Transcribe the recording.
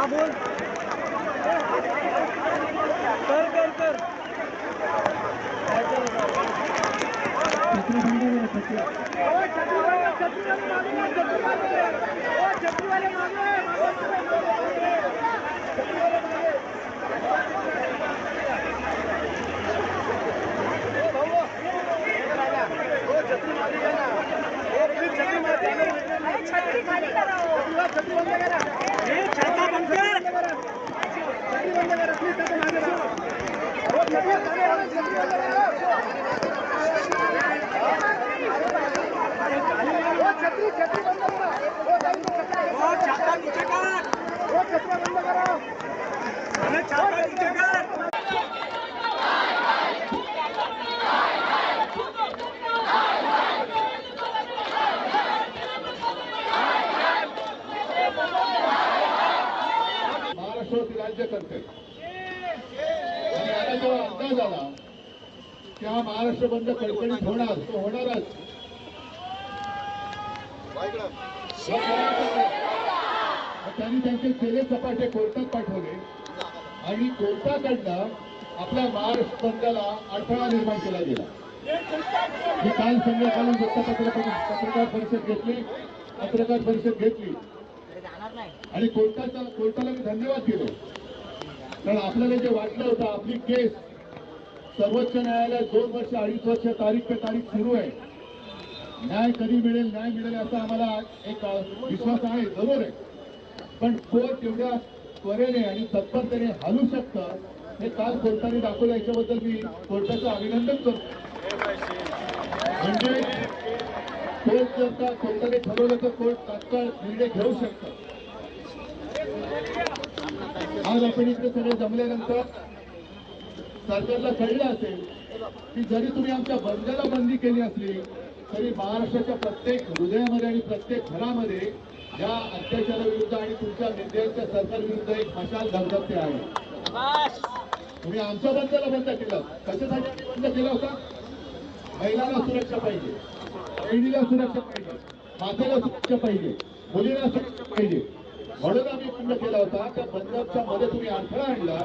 हा बोल। कर कर कर। छत्री खाली करा छाता ओ, महाराष्ट्रावरती राज्य करते आणि आता अंदाज आला की हा महाराष्ट्र बंद कडकडीत होणार तो होणारच. त्यांनी त्यांचे केले सपाटे कोर्टात पाठवले. आणि कोर्टाकडनं आपल्या महाराष्ट्र बंदला अडथळा निर्माण केला गेला. मी काल संध्याकाळी वृत्तपत्र पत्रकार परिषद घेतली पत्रकार परिषद घेतली. आणि कोर्टाचा कोर्टाला मी धन्यवाद दिलो. कारण आपल्याला जे वाटलं होतं आपली केस सर्वोच्च न्यायालयात दोन वर्ष अडीच वर्ष तारीख पे तारीख सुरू आहे. न्याय कधी मिळेल न्याय मिळेल असा आम्हाला एक विश्वास आहे जरूर आहे. पण कोर्ट एवढ्या त्वरेने आणि तत्परतेने हलू शकतं हे काल कोर्टाने दाखवलं याच्याबद्दल मी कोर्टाचं अभिनंदन करतो. म्हणजे कोर्ट जर का कोर्टाने ठरवलं तर कोर्ट तात्काळ निर्णय घेऊ शकतं. आज आपण सगळे जमल्यानंतर सरकारला कळलं असेल की जरी तुम्ही आमच्या बंदला बंदी केली असली तरी महाराष्ट्राच्या प्रत्येक हृदयामध्ये आणि प्रत्येक घरामध्ये या अत्याचाराविरुद्ध आणि तुमच्या नेत्यांच्या सरकारविरुद्ध एक मशाल धगधगते आहे. तुम्ही आमच्या बंदला बंद केलं. कशासाठी बंद केला होता? महिलांना सुरक्षा पाहिजे. बहिणीला सुरक्षा पाहिजे. मातेला सुरक्षा पाहिजे. मुलीला सुरक्षा पाहिजे. म्हणून आम्ही बंद केला होता. त्या बंदच्या मध्ये तुम्ही अडथळा आणला.